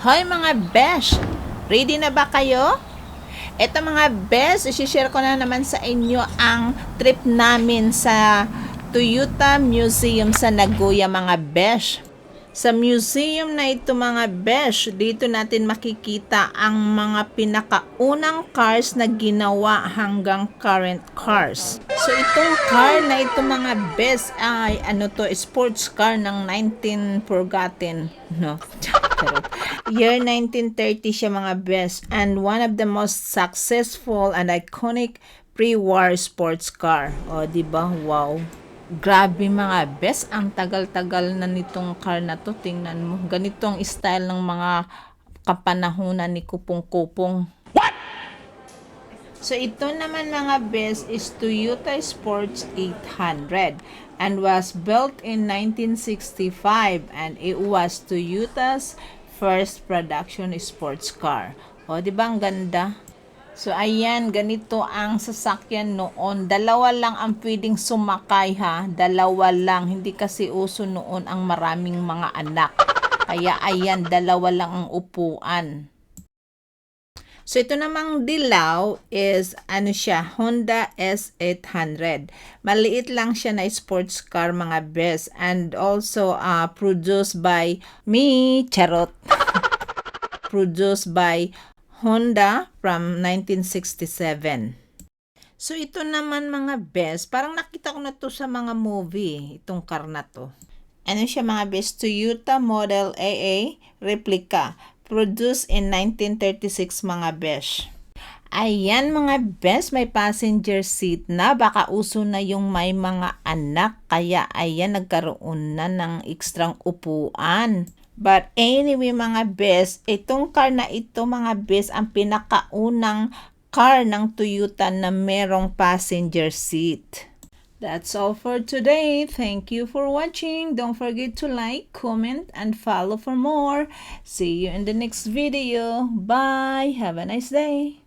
Hoy mga besh! Ready na ba kayo? Ito mga besh, isi-share ko na naman sa inyo ang trip namin sa Toyota Museum sa Nagoya mga besh. Sa museum na ito mga besh, dito natin makikita ang mga pinakaunang cars na ginawa hanggang current cars. So itong car na ito mga besh ay ano to, sports car ng 19 forgotten. No, Year 1930 siya mga best and one of the most successful and iconic pre-war sports car. O, di ba? Wow. Grabe mga best, ang tagal-tagal na nitong car na to. Tingnan mo. Ganito ang style ng mga kapanahunan ni Kupong-Kupong. So ito naman mga best is Toyota Sports 800 and was built in 1965 and it was Toyota's first production sports car. O, di ba ang ganda? So, ayan, ganito ang sasakyan noon. Dalawa lang ang pwedeng sumakay ha. Dalawa lang. Hindi kasi uso noon ang maraming mga anak. Kaya ayan, dalawa lang ang upuan. So, ito namang dilaw is, ano siya, Honda S800. Maliit lang siya na sports car, mga best. And also, uh, produced by me, charot. produced by Honda from 1967. So, ito naman mga best. Parang nakita ko na to sa mga movie, itong car na to. Ano siya mga best? Toyota Model AA Replica. Produced in 1936 mga besh. Ayan mga best, may passenger seat na. Baka uso na yung may mga anak. Kaya ayan, nagkaroon na ng ekstrang upuan. But anyway mga best, itong car na ito mga best, ang pinakaunang car ng Toyota na merong passenger seat. That's all for today. Thank you for watching. Don't forget to like, comment, and follow for more. See you in the next video. Bye. Have a nice day.